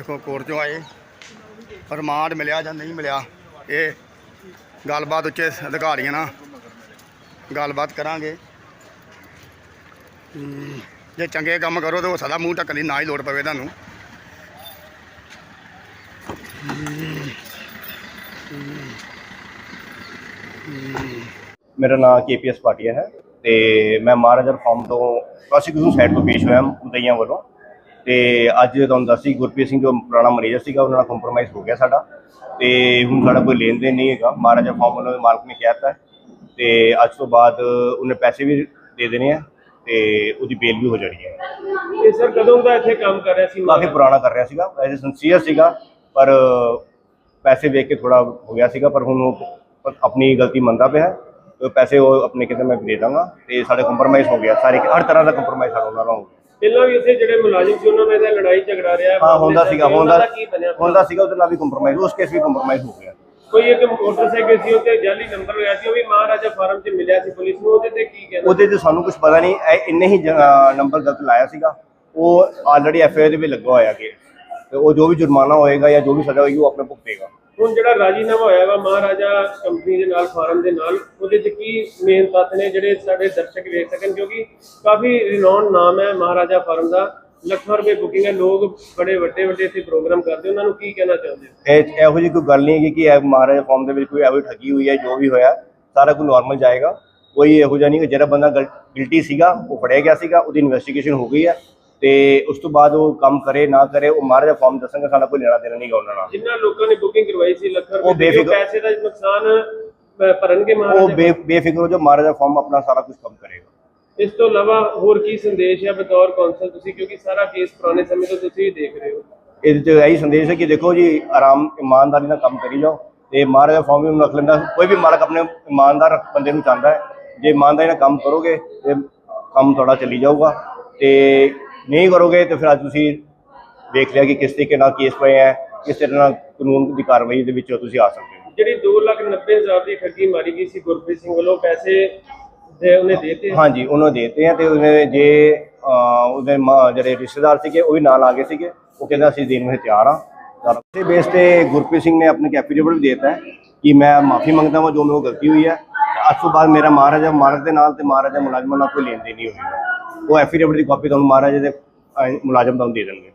ਦੇਖੋ ਕੋਰਟ ਚੋਂ ਆਏ। ਰਿਮਾਂਡ ਮਿਲਿਆ ਜਾਂ ਨਹੀਂ ਮਿਲਿਆ, ਇਹ ਗੱਲਬਾਤ ਉੱਚੇ ਅਧਿਕਾਰੀਆਂ ਨਾਲ ਗੱਲਬਾਤ ਕਰਾਂਗੇ। ਜੇ ਚੰਗੇ ਕੰਮ ਕਰੋ ਤਾਂ ਹੋ ਸਕਦਾ ਮੂੰਹ ਢੱਕਣ ਦੀ ਨਾ ਹੀ ਲੋੜ ਪਵੇ ਤੁਹਾਨੂੰ। ਮੇਰਾ ਨਾਮ ਕੇਪੀਐਸ ਪਾਟਿਆ ਹੈ ਤੇ ਮੈਂ ਮਹਾਰਾਜਾ ਫਾਰਮ ਤੋਂ ਪ੍ਰੋਸੀਕਿਊਸ਼ਨ ਸਾਈਡ ਤੋਂ ਪੇਸ਼ ਹੋਇਆ, ਮੁਦਈਆਂ ਵੱਲੋਂ। ਤੇ ਅੱਜ ਤੁਹਾਨੂੰ ਦੱਸੀ ਗੁਰਪ੍ਰੀਤ ਸਿੰਘ ਜੋ ਪੁਰਾਣਾ ਮਰੀਜ਼ ਸੀਗਾ ਉਹਨਾਂ ਨਾਲ ਕੰਪਰੋਮਾਈਜ਼ ਹੋ ਗਿਆ ਸਾਡਾ। ਤੇ ਹੁਣ ਸਾਡਾ ਕੋਈ ਲੈਣ ਦੇਣ ਨਹੀਂ ਹੈਗਾ। ਮਹਾਰਾਜਾ ਫਾਰਮ ਵੱਲੋਂ ਮਾਲਕ ਨੇ ਕਿਹਾ ਤਾ। ਅੱਜ ਤੋਂ ਬਾਅਦ ਉਹਨੇ ਪੈਸੇ ਵੀ ਦੇ ਦੇਣੇ ਆ ਤੇ ਉਹਦੀ ਬੇਲ ਵੀ ਹੋ ਜਾਣੀ ਹੈ ਇਹ ਸਰ ਕਦੋਂ ਦਾ ਇੱਥੇ ਕੰਮ ਕਰ ਰਿਹਾ ਸੀ? ਕਾਫੀ ਪੁਰਾਣਾ ਕਰ ਰਿਹਾ ਸੀਗਾ। ਐਜ਼ ਸਿੰਸੀਅਰ ਸੀਗਾ ਪਰ ਪੈਸੇ ਵੇਖ ਕੇ ਥੋੜਾ ਹੋ ਗਿਆ ਸੀਗਾ ਪਰ ਹੁਣ ਉਹ ਆਪਣੀ ਗਲਤੀ ਮੰਨਦਾ ਪਿਆ ਹੈ। ਪੈਸੇ ਉਹ ਆਪਣੇ ਕਿਤੇ ਮੈਂ ਦੇ ਦਾਂਗਾ। ਤੇ ਸਾਡੇ ਕੰਪਰਮਾਈਜ਼ ਹੋ ਗਿਆ। ਸਾਰੇ ਹਰ ਤਰ੍ਹਾਂ ਦਾ ਕੰਪਰਮਾਈਜ਼ ਸਾਡਾ ਉਹਨਾਂ ਨਾਲ ਹੋ ਗਿਆ ਪਹਿਲਾਂ ਵੀ ਉੱਥੇ ਜਿਹੜੇ ਮੁਲਾਜ਼ਮ ਸੀ ਉਹਨਾਂ ਨਾਲ ਇਹਦਾ ਲੜਾਈ ਝਗੜਾ ਰਿਹਾ ਹਾਂ ਹੁੰਦਾ ਸੀਗਾ ਹੁੰਦਾ ਹੁੰਦਾ ਸੀਗਾ ਉਹਦੇ ਨਾਲ ਵੀ ਕੰਪਰਮਾਈਜ਼ ਉਸ ਕੇਸ ਵੀ ਕੰਪਰਮਾਈਜ਼ ਹੋ ਗਿਆ। ਕੋਈ ਇੱਕ ਮੋਟਰਸਾਈਕਲ ਸੀ ਉੱਤੇ ਜਾਲੀ ਨੰਬਰ ਹੋਇਆ ਸੀ ਉਹ ਵੀ ਮਹਾਰਾਜਾ ਫਾਰਮ 'ਚ ਮਿਲਿਆ ਸੀ ਪੁਲਿਸ ਨੂੰ ਉਹਦੇ ਤੇ ਕੀ ਕਹਿਣਾ? ਉਹਦੇ ਤੇ ਸਾਨੂੰ ਕੁਝ ਪਤਾ ਨਹੀਂ ਇਹ ਇੰਨੇ ਹੀ ਨੰਬਰ ਗਲਤ ਲਾਇਆ ਸੀਗਾ। ਉਹ ਆਲਰੇਡੀ ਐਫ ਆਈ ਦੇ ਵਿੱਚ ਲੱਗਾ ਹੋਇਆ ਕਿ ਤੇ ਉਹ ਜੋ ਵੀ ਜੁਰਮਾਨਾ ਹੋਏਗਾ ਜਾਂ ਜੋ ਵੀ ਸਜ਼ਾ ਹੋਏਗੀ ਉਹ ਆਪਣੇ ਭੁਗਤੇਗਾ। ਹੁਣ ਜਿਹੜਾ ਰਾਜੀਨਾਮਾ ਹੋਇਆ ਵਾ ਮਹਾਰਾਜਾ ਕੰਪਨੀ ਦੇ ਨਾਲ ਫਾਰਮ ਦੇ ਨਾਲ ਉਹਦੇ 'ਚ ਕੀ ਮੇਨ ਤੱਥ ਨੇ ਜਿਹੜੇ ਸਾਡੇ ਦਰਸ਼ਕ ਵੇਖ ਸਕਣ? ਕਿਉਂਕਿ ਕਾਫੀ ਰਿਨੌਨ ਨਾਮ ਹੈ ਮਹਾਰਾਜਾ ਫਾਰਮ ਦਾ। ਲੱਖਾਂ ਰੁਪਏ ਬੁਕਿੰਗ ਹੈ ਲੋਕ ਬੜੇ ਵੱਡੇ ਵੱਡੇ ਇੱਥੇ ਪ੍ਰੋਗਰਾਮ ਕਰਦੇ। ਉਹਨਾਂ ਨੂੰ ਕੀ ਕਹਿਣਾ ਚਾਹੁੰਦੇ ਹੋ? ਇਹ ਇਹੋ ਜਿਹੀ ਕੋਈ ਗੱਲ ਨਹੀਂ ਹੈਗੀ ਕਿ ਇਹ ਮਹਾਰਾਜਾ ਫਾਰਮ ਦੇ ਵਿੱਚ ਕੋਈ ਜਿਹੀ ਠੱਗੀ ਹੋਈ ਹੈ ਜੋ ਵੀ ਹੋਇਆ ਸਾਰਾ ਕੁਝ ਨਾਰਮਲ ਜਾਏਗਾ। ਕੋਈ ਇਹੋ ਜਿਹਾ ਨਹੀਂ ਕਿ ਜਿਹੜਾ ਬੰਦਾ ਗਿਲਟੀ ਸੀਗਾ ਉਹ ਫੜਿਆ ਗਿਆ ਸੀਗਾ ਉਹਦੀ ਇਨਵੈਸਟੀਗੇਸ਼ਨ ਹੋ ਗਈ ਹੈ। ਤੇ ਉਸ ਤੋਂ ਬਾਅਦ ਉਹ ਕੰਮ ਕਰੇ ਨਾ ਕਰੇ ਉਹ ਮਹਾਰਾਜਾ ਫਾਰਮ ਦੱਸਾਂਗਾ ਸਾਡਾ ਕੋਈ ਲੈਣਾ ਦੇਣਾ ਨਹੀਂਗਾ ਉਹਨਾਂ ਨਾਲ। ਜਿਨ੍ਹਾਂ ਲੋਕਾਂ ਨੇ ਬੁਕਿੰਗ ਕਰਵਾਈ ਸੀ ਲੱਖਾਂ ਉਹ ਰੁਪਏ ਦੀ, ਪੈਸੇ ਦਾ ਨੁਕਸਾਨ ਭਰਨਗੇ ਉਹ ਮਹਾਰਾਜਾ ਬੇ ਬੇਫਿਕਰ ਹੋ ਜੋ ਮਹਾਰਾਜਾ ਫਾਰਮ ਆਪਣਾ ਸਾਰਾ ਕੁਝ ਕੰਮ ਕਰੇਗਾ। ਇਸ ਤੋਂ ਇਲਾਵਾ ਹੋਰ ਕੀ ਸੰਦੇਸ਼ ਹੈ ਬਤੌਰ ਕੌਂਸਲ ਤੁਸੀਂ? ਕਿਉਂਕਿ ਸਾਰਾ ਕੇਸ ਪੁਰਾਣੇ ਸਮੇਂ ਤੋਂ ਤੁਸੀਂ ਵੀ ਦੇਖ ਰਹੇ ਹੋ। ਇਹਦੇ ਚ ਇਹੀ ਸੰਦੇਸ਼ ਹੈ ਕਿ ਦੇਖੋ ਜੀ ਆਰਾਮ ਇਮਾਨਦਾਰੀ ਨਾਲ ਕੰਮ ਕਰੀ ਜਾਓ ਤੇ ਮਹਾਰਾਜਾ ਫਾਰਮ ਵੀ ਨੂੰ ਰੱਖ ਲੈਂਦਾ। ਕੋਈ ਵੀ ਮਾਲਕ ਆਪਣੇ ਇਮਾਨਦਾਰ ਬੰਦੇ ਨੂੰ ਚਾਹੁੰਦਾ ਹੈ ਜੇ ਇਮਾਨਦਾਰੀ ਨਾਲ ਕੰਮ ਕਰੋਗੇ ਤੇ ਕੰਮ ਤੁਹਾਡਾ ਚੱਲੀ ਜਾਊਗਾ ਤੇ ਨਹੀਂ ਕਰੋਗੇ ਤੇ ਫਿਰ ਅੱਜ ਤੁਸੀਂ ਦੇਖ ਲਿਆ ਕਿ ਕਿਸ ਤਰੀਕੇ ਨਾਲ ਕੇਸ ਪਏ ਹੈ ਕਿਸ ਤਰ੍ਹਾਂ ਨਾਲ ਕਾਨੂੰਨ ਦੀ ਕਾਰਵਾਈ ਦੇ ਵਿੱਚ ਤੁਸੀਂ ਆ ਸਕਦੇ ਹੋ। ਜਿਹੜੀ 290000 ਦੀ ਠੱਗੀ ਮਾਰੀ ਗਈ ਸੀ ਗੁਰਪ੍ਰੀਤ ਸਿੰਘ ਵੱਲੋਂ ਪੈਸੇ ਦੇ ਉਹਨੇ ਦੇਤੇ? ਹਾਂਜੀ ਉਹਨੂੰ ਦੇਤੇ ਆ ਤੇ ਉਹਨੇ ਜੇ ਉਹਦੇ ਜਿਹੜੇ ਰਿਸ਼ਤੇਦਾਰ ਸੀਗੇ ਉਹ ਵੀ ਨਾਲ ਆ ਗਏ ਸੀਗੇ। ਉਹ ਕਹਿੰਦਾ ਅਸੀਂ ਦੇਣ ਨੂੰ ਤਿਆਰ ਆ। ਇਸੇ ਬੇਸ ਤੇ ਗੁਰਪ੍ਰੀਤ ਸਿੰਘ ਨੇ ਆਪਣੇ ਐਫੀਡੇਵਿਟ ਵੀ ਦੇਤਾ ਕਿ ਮੈਂ ਮਾਫੀ ਮੰਗਦਾ ਹਾਂ ਜੋ ਮੇਰੇ ਕੋਲ ਗਲਤੀ ਹੋਈ ਹੈ। ਤੇ ਅੱਜ ਤੋਂ ਬਾਅਦ ਮੇਰਾ ਮਹਾਰਾਜਾ ਮਹਾਰਾਜ ਦੇ ਨਾਲ ਤੇ ਮਹਾਰਾਜਾ ਮੁਲਾਜ਼ਮਾਂ ਨਾਲ ਕੋਈ ਲੈਣ ਦੇਣ ਨਹੀਂ ਹੋਏਗਾ। ਉਹ ਐਫੀਡੇਵਿਟ ਦੀ ਕਾਪੀ ਤੁਹਾਨੂੰ ਮਹਾਰਾਜਾ ਦੇ ਮੁਲਾਜ਼ਮ ਤੁਹਾਨੂੰ ਦੇ ਦੇਣਗੇ।